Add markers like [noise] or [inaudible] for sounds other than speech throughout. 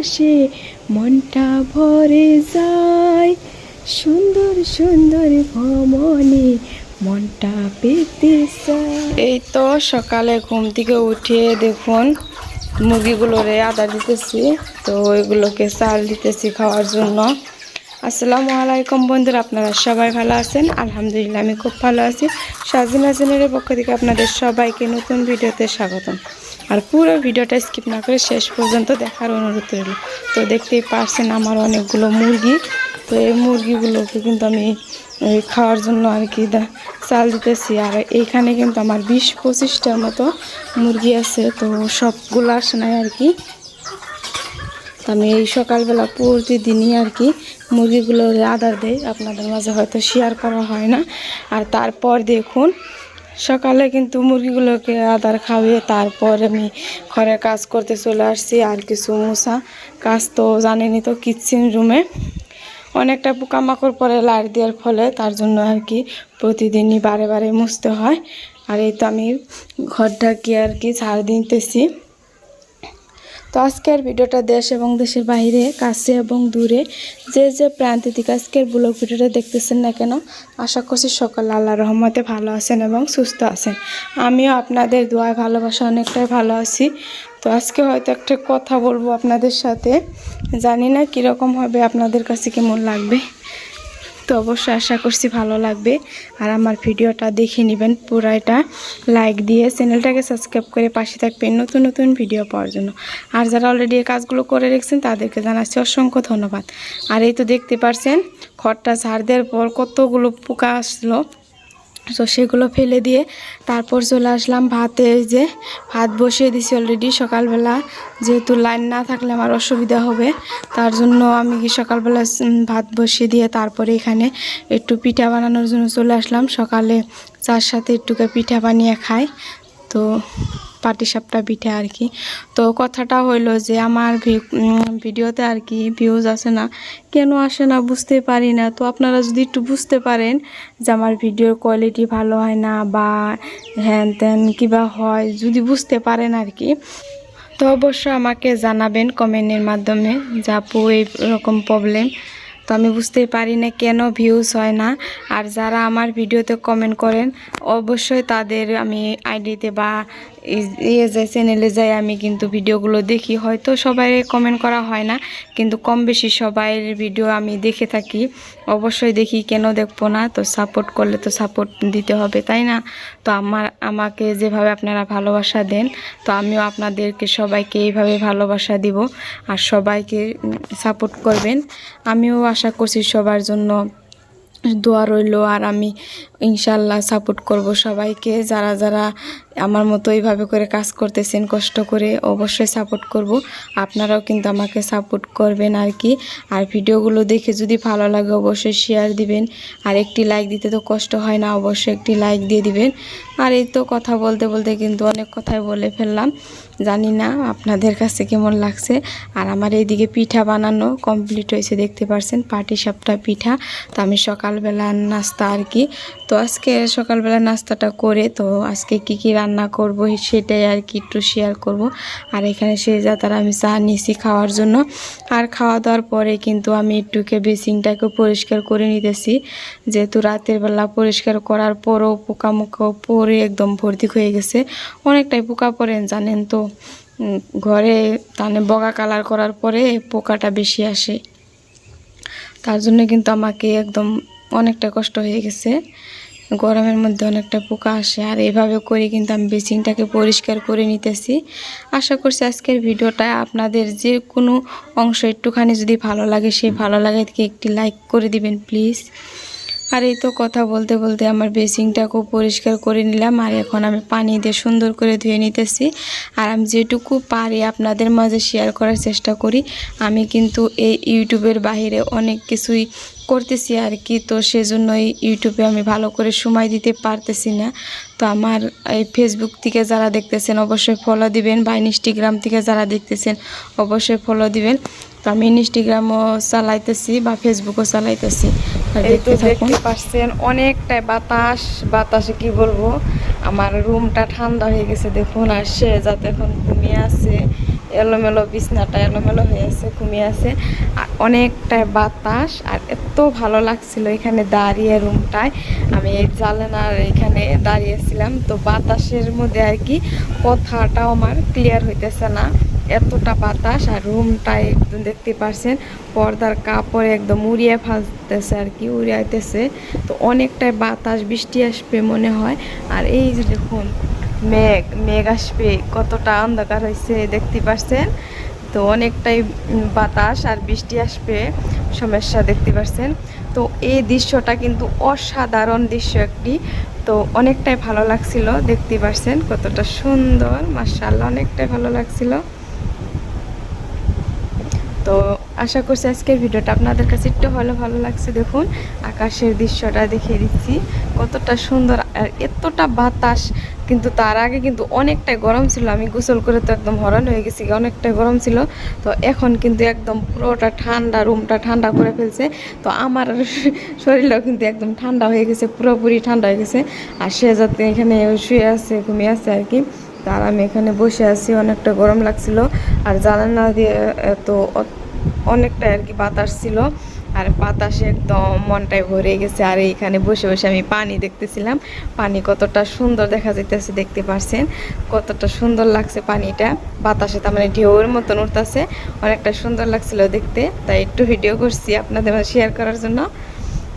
বাতাসে মনটা ভরে যায়। সুন্দর সুন্দর ভ্রমণে মনটা পেতে এই তো সকালে ঘুম থেকে উঠে দেখুন মুরগিগুলোরে আদা দিতেছি। তো ওইগুলোকে চাল দিতেছি খাওয়ার জন্য। আসসালামু আলাইকুম বন্ধুরা, আপনারা সবাই ভালো আছেন? আলহামদুলিল্লাহ, আমি খুব ভালো আছি। সাজিনা চ্যানেলের পক্ষ থেকে আপনাদের সবাইকে নতুন ভিডিওতে স্বাগতম। আর পুরো ভিডিওটা স্কিপ না করে শেষ পর্যন্ত দেখার অনুরোধ রইল। তো দেখতেই পারছেন আমার অনেকগুলো মুরগি। তো এই মুরগিগুলোকে কিন্তু আমি খাওয়ার জন্য আর কি চাল দিতেছি। আর এইখানে কিন্তু আমার বিশ পঁচিশটার মতো মুরগি আছে। তো সবগুলো আসে নাই আর কি। আমি এই সকালবেলা প্রতিদিনই আর কি মুরগিগুলোর আদার দেই। আপনাদের মাঝে হয়তো শেয়ার করা হয় না। আর তারপর দেখুন, সকালে কিন্তু মুরগিগুলোকে আদার খাওয়িয়ে তারপর আমি ঘরে কাজ করতে চলে আসছি আর কিছু মশা। কাজ তো জানেনি তো কিচেন রুমে অনেকটা পোকামাকড় পরে লাইট দেওয়ার ফলে তার জন্য আর কি প্রতিদিনই বারে বারে মুছতে হয়। আর এই তো আমি ঘরটাকে আর কি ঝাড় দিতেছি। তো আজকের ভিডিওটা দেশ এবং দেশের বাইরে, কাছে এবং দূরে, যে যে প্রান্ত থেকে আজকের ব্লগ ভিডিওটা দেখতেছেন না কেন, আশা করছি সকাল আল্লাহ রহমতে ভালো আছেন এবং সুস্থ আছেন। আমিও আপনাদের দোয়ায় ভালোবাসা অনেকটাই ভালো আছি। তো আজকে হয়তো একটা কথা বলব আপনাদের সাথে। জানি না কীরকম হবে, আপনাদের কাছে কেমন লাগবে? তো অবশ্যই আশা করছি ভালো লাগবে। আর আমার ভিডিওটা দেখে নেবেন পুরো এটা লাইক দিয়ে চ্যানেলটাকে সাবস্ক্রাইব করে পাশে থাকবেন নতুন নতুন ভিডিও পাওয়ার জন্য। আর যারা অলরেডি এই কাজগুলো করে রেখেছেন, তাদেরকে জানাচ্ছি অসংখ্য ধন্যবাদ। আর এই তো দেখতে পারছেন খড়টা ঝাড় দেওয়ার পর কতগুলো পোকা আসলো। তো সেগুলো ফেলে দিয়ে তারপর চলে আসলাম ভাতে যে ভাত বসিয়ে দিছি অলরেডি সকালবেলা। যেহেতু লাইন না থাকলে আমার অসুবিধা হবে, তার জন্য আমি কি সকালবেলা ভাত বসিয়ে দিয়ে তারপরে এখানে একটু পিঠা বানানোর জন্য চলে আসলাম। সকালে চার সাথে একটুকে পিঠা বানিয়ে খাই। তো পাটিসাপটা পিঠা আর কি। তো কথাটা হইল যে আমার ভিডিওতে আর কি ভিউজ আসে না। কেন আসে না বুঝতে পারি না। তো আপনারা যদি একটু বুঝতে পারেন যে আমার ভিডিওর কোয়ালিটি ভালো হয় না বা হ্যান ত্যান কিবা হয়, যদি বুঝতে পারেন আর কি। তো অবশ্যই আমাকে জানাবেন কমেন্টের মাধ্যমে যে আপু এইরকম প্রবলেম তো আমি বুঝতেই পারি না কেন ভিউজ হয় না। আর যারা আমার ভিডিওতে কমেন্ট করেন, অবশ্যই তাদের আমি আইডিতে বা ইয়ে যায় চ্যানেলে যাই, আমি কিন্তু ভিডিওগুলো দেখি। হয়তো সবাই কমেন্ট করা হয় না, কিন্তু কম বেশি সবাই ভিডিও আমি দেখে থাকি। অবশ্যই দেখি, কেন দেখব না? তো সাপোর্ট করলে তো সাপোর্ট দিতে হবে, তাই না? তো আমার, আমাকে যেভাবে আপনারা ভালোবাসা দেন, তো আমিও আপনাদেরকে সবাইকে এইভাবে ভালোবাসা দিব। আর সবাইকে সাপোর্ট করবেন। আমিও আশা করছি সবার জন্য দোয়া রইল আর আমি ইনশাল্লাহ সাপোর্ট করব সবাইকে। যারা যারা আমার মতো এইভাবে করে কাজ করতেছেন, কষ্ট করে অবশ্যই সাপোর্ট করব। আপনারাও কিন্তু আমাকে সাপোর্ট করবেন আর কি। আর ভিডিওগুলো দেখে যদি ভালো লাগে অবশ্যই শেয়ার দিবেন। আর একটি লাইক দিতে তো কষ্ট হয় না, অবশ্যই একটি লাইক দিয়ে দিবেন। আর এই তো কথা বলতে বলতে কিন্তু অনেক কথাই বলে ফেললাম। জানি না আপনাদের কাছে কেমন লাগছে। আর আমার এইদিকে পিঠা বানানো কমপ্লিট হয়েছে, দেখতে পারছেন পাটি সাপটা পিঠা। তো আমি সকালবেলা নাস্তা আর কি তো আজকে সকালবেলা নাস্তাটা করে, তো আজকে কি কি রান্না করব সেটাই আর কি একটু শেয়ার করব। আর এখানে সেই যা তারা আমি চা নিছি খাওয়ার জন্য। আর খাওয়া দাওয়ার পরে কিন্তু আমি একটুকে বেসিংটাকে পরিষ্কার করে নিতেছি। যেহেতু রাতের বেলা পরিষ্কার করার পরও পোকামোকা পরে একদম ভর্তি হয়ে গেছে। অনেকটাই পোকা পড়েন, জানেন তো। ঘরে তানে বগা কালার করার পরে পোকাটা বেশি আসে। তার জন্য কিন্তু আমাকে একদম অনেকটা কষ্ট হয়ে গেছে। গরমের মধ্যে অনেকটা পোকা আসে, আর এভাবে করে কিন্তু আমি বেসিনটাকে পরিষ্কার করে নিতেছি। আশা করছি আজকের ভিডিওটা আপনাদের যে কোনো অংশ একটুখানি যদি ভালো লাগে সেই ভালো লাগে থেকে একটি লাইক করে দিবেন প্লিজ। আর এই তো কথা বলতে বলতে আমার বেসিংটাকেও পরিষ্কার করে নিলাম, আর এখন আমি পানি দিয়ে সুন্দর করে ধুয়ে নিতেছি। আর আমি যেটুকু পারি আপনাদের মাঝে শেয়ার করার চেষ্টা করি। আমি কিন্তু এই ইউটিউবের বাইরে অনেক কিছুই করতেছি আর কি তো সেজন্যই ইউটিউবে আমি ভালো করে সময় দিতে পারতেছি না। তো আমার এই ফেসবুক থেকে যারা দেখতেছেন অবশ্যই ফলো দিবেন বা ইনস্টাগ্রাম থেকে যারা দেখতেছেন অবশ্যই ফলো দিবেন। তো আমি ইনস্টাগ্রামও চালাইতেছি বা ফেসবুকও চালাইতেছি। দেখতে পাচ্ছেন অনেকটাই বাতাস বাতাসে কি বলব? আমার রুমটা ঠান্ডা হয়ে গেছে দেখুন আর সে যাতে এখন ঘুমিয়ে আছে। এলোমেলো বিছনাটা এলোমেলো হয়ে আছে, ঘুমিয়ে আছে। আর অনেকটাই বাতাস, আর এত ভালো লাগছিল এখানে দাঁড়িয়ে রুমটায়। আমি এই জানালার এখানে দাঁড়িয়েছিলাম, তো বাতাসের মধ্যে আর কি কথাটাও আমার ক্লিয়ার হইতেছে না। এতটা বাতাস, আর রুমটায় একদম দেখতে পারছেন, পর্দার কাপড়ে একদম উড়িয়ে ফাঁসতেছে আর কি উড়িয়াইতেছে তো অনেকটাই বাতাস, বৃষ্টি আসবে মনে হয়। আর এই যে দেখুন মেঘ মেঘ আসবে, কতটা অন্ধকার হয়েছে দেখতে পাচ্ছেন তো অনেকটাই বাতাস আর বৃষ্টি আসবে, সমস্যা দেখতে পাচ্ছেন তো এই দৃশ্যটা কিন্তু অসাধারণ দৃশ্য একটি। তো অনেকটাই ভালো লাগছিল দেখতে পাচ্ছেন কতটা সুন্দর মার্শাল্লাহ অনেকটাই ভালো লাগছিল। তো আশা করছি আজকের ভিডিওটা আপনাদের কাছে একটু হলে ভালো লাগছে। দেখুন, আকাশের দৃশ্যটা দেখিয়ে দিচ্ছি। কতটা সুন্দর আর এতটা বাতাস। কিন্তু তার আগে কিন্তু অনেকটাই গরম ছিল। আমি গোসল করে তো একদম হরণ হয়ে গেছি অনেকটাই গরম ছিল। তো এখন কিন্তু একদম পুরোটা ঠান্ডা, রুমটা ঠান্ডা করে ফেলছে। তো আমার [laughs] শরীরও কিন্তু একদম ঠান্ডা হয়ে গেছে, পুরোপুরি ঠান্ডা হয়ে গেছে। আর সে যাতে এখানে শুয়ে আছে, ঘুমিয়ে আছে আর কি, তার আমি এখানে বসে আছি। অনেকটা গরম লাগছিল। আর জানালা দিয়ে এত অনেকটা আর কি বাতাস ছিল। আর বাতাসে একদম মনটাই ভরে গেছে। আর এইখানে বসে বসে আমি পানি দেখতেছিলাম। পানি কতটা সুন্দর দেখা যাইতেছে, দেখতে পারছেন? কতটা সুন্দর লাগছে পানিটা। বাতাসে তার মানে ঢেউয়ের মতন উঠতেছে। অনেকটা সুন্দর লাগছিল দেখতে। তাই একটু ভিডিও করছি আপনাদের শেয়ার করার জন্য।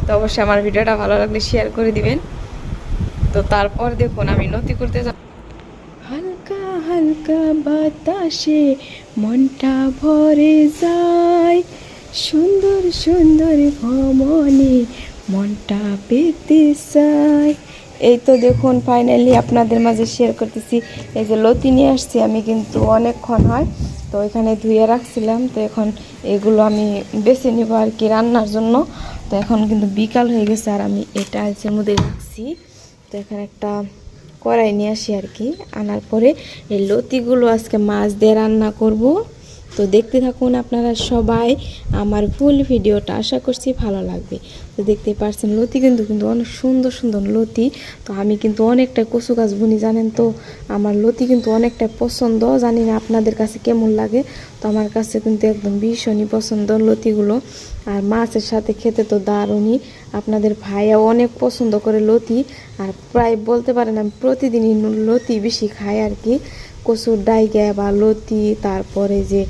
তো অবশ্যই আমার ভিডিওটা ভালো লাগলে শেয়ার করে দিবেন। তো তারপর দেখুন, আমি নতি করতে যাব হালকা বাতাসে মনটা ভরে যায়। সুন্দর সুন্দর ভ্রমণে মনটা পেতে চায়। এই তো দেখুন ফাইনালি আপনাদের মাঝে শেয়ার করতেছি। এই যে লতি নিয়ে আসছি আমি কিন্তু অনেকক্ষণ হয়, তো এখানে ধুয়ে রাখছিলাম। তো এখন এগুলো আমি বেছে নিব আর কি রান্নার জন্য। তো এখন কিন্তু বিকাল হয়ে গেছে আর আমি এটা এর মধ্যে রাখছি। তো এখানে একটা কড়াই নিয়ে আসি আর কি। আনার পরে এই লতিগুলো আজকে মাছ দিয়ে রান্না করব। তো দেখতে থাকুন আপনারা সবাই। আমার ফুল ভিডিওটা আশা করছি ভালো লাগবে। তো দেখতে পারছেন, লতি কিন্তু কিন্তু অনেক সুন্দর সুন্দর লতি। তো আমি কিন্তু অনেকটা কচু গাছ বুনি, জানেন তো? আমার লতি কিন্তু অনেকটা পছন্দ, জানি না আপনাদের কাছে কেমন লাগে। তো আমার কাছে কিন্তু একদম ভীষণই পছন্দ লতিগুলো। আর মাছের সাথে খেতে তো দারুণই। আপনাদের ভাইয়া অনেক পছন্দ করে লতি। আর প্রায় বলতে পারেন আমি প্রতিদিনই লতি বেশি খাই আর কি। কচুর ডাইগা বা লতি, তারপরে যে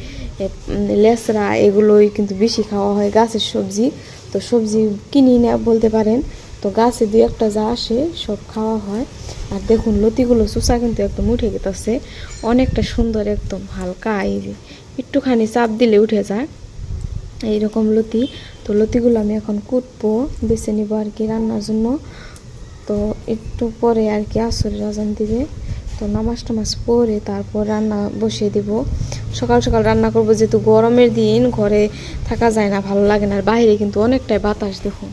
লেসরা, এগুলোই কিন্তু বেশি খাওয়া হয় গাছের সবজি। তো সবজি কিনি না বলতে পারেন। তো গাছে দুই একটা যা আসে, সব খাওয়া হয়। আর দেখুন, লতিগুলো চুষা কিন্তু একদম উঠে গেতেছে। অনেকটা সুন্দর, একদম হালকা, এই একটুখানি চাপ দিলে উঠে যায়। এইরকম লতি। তো লতিগুলো আমি এখন কুটবো, বেছে নিব আর কি রান্নার জন্য। তো একটু পরে আর কি আসরের আজান দিবে। তো নামাজ টামাজ পরে তারপর রান্না বসিয়ে দিব। সকাল সকাল রান্না করব, যেহেতু গরমের দিন, ঘরে থাকা যায় না, ভালো লাগে না। আর বাইরে কিন্তু অনেকটাই বাতাস, দেখুন।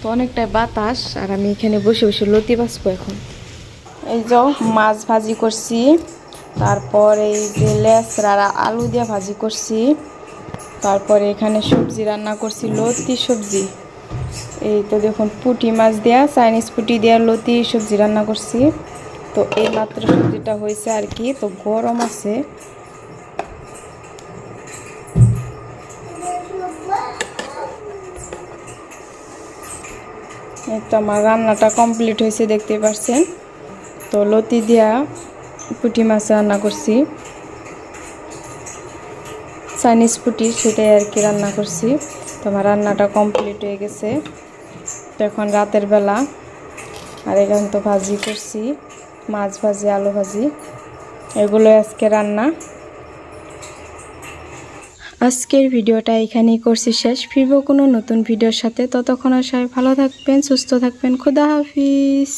তো অনেকটাই বাতাস, আর আমি এখানে বসে বসে লতি বাঁচবো এখন। এই যে মাছ ভাজি করছি, তারপর এই যে লেসরা আলু দিয়ে ভাজি করছি, তারপরে এখানে সবজি রান্না করছি, লতি সবজি। এই তো দেখুন, পুঁটি মাছ দেয়া, চাইনিজ পুঁটি দেওয়া লতি, সবজি রান্না করছি। তো এই মাত্র সবজিটা হয়েছে আর কি, তো গরম আছে। তো আমার রান্নাটা কমপ্লিট হয়েছে, দেখতে পাচ্ছেন। তো লতি দিয়া, পুঁটি মাছ রান্না করছি। চাইনিজ পুঁটি, সেটাই আর কি রান্না করছি। তো আমার রান্নাটা কমপ্লিট হয়ে গেছে। তো এখন রাতের বেলা, আর এখানে তো ভাজি করছি, মাছ ভাজি, আলু ভাজি এগুলো আজকে রান্না। আজকের ভিডিওটা এখানেই করছি শেষ। ফিরবো কোনো নতুন ভিডিওর সাথে। ততক্ষণ আর সবাই ভালো থাকবেন, সুস্থ থাকবেন। খুদা হাফিজ।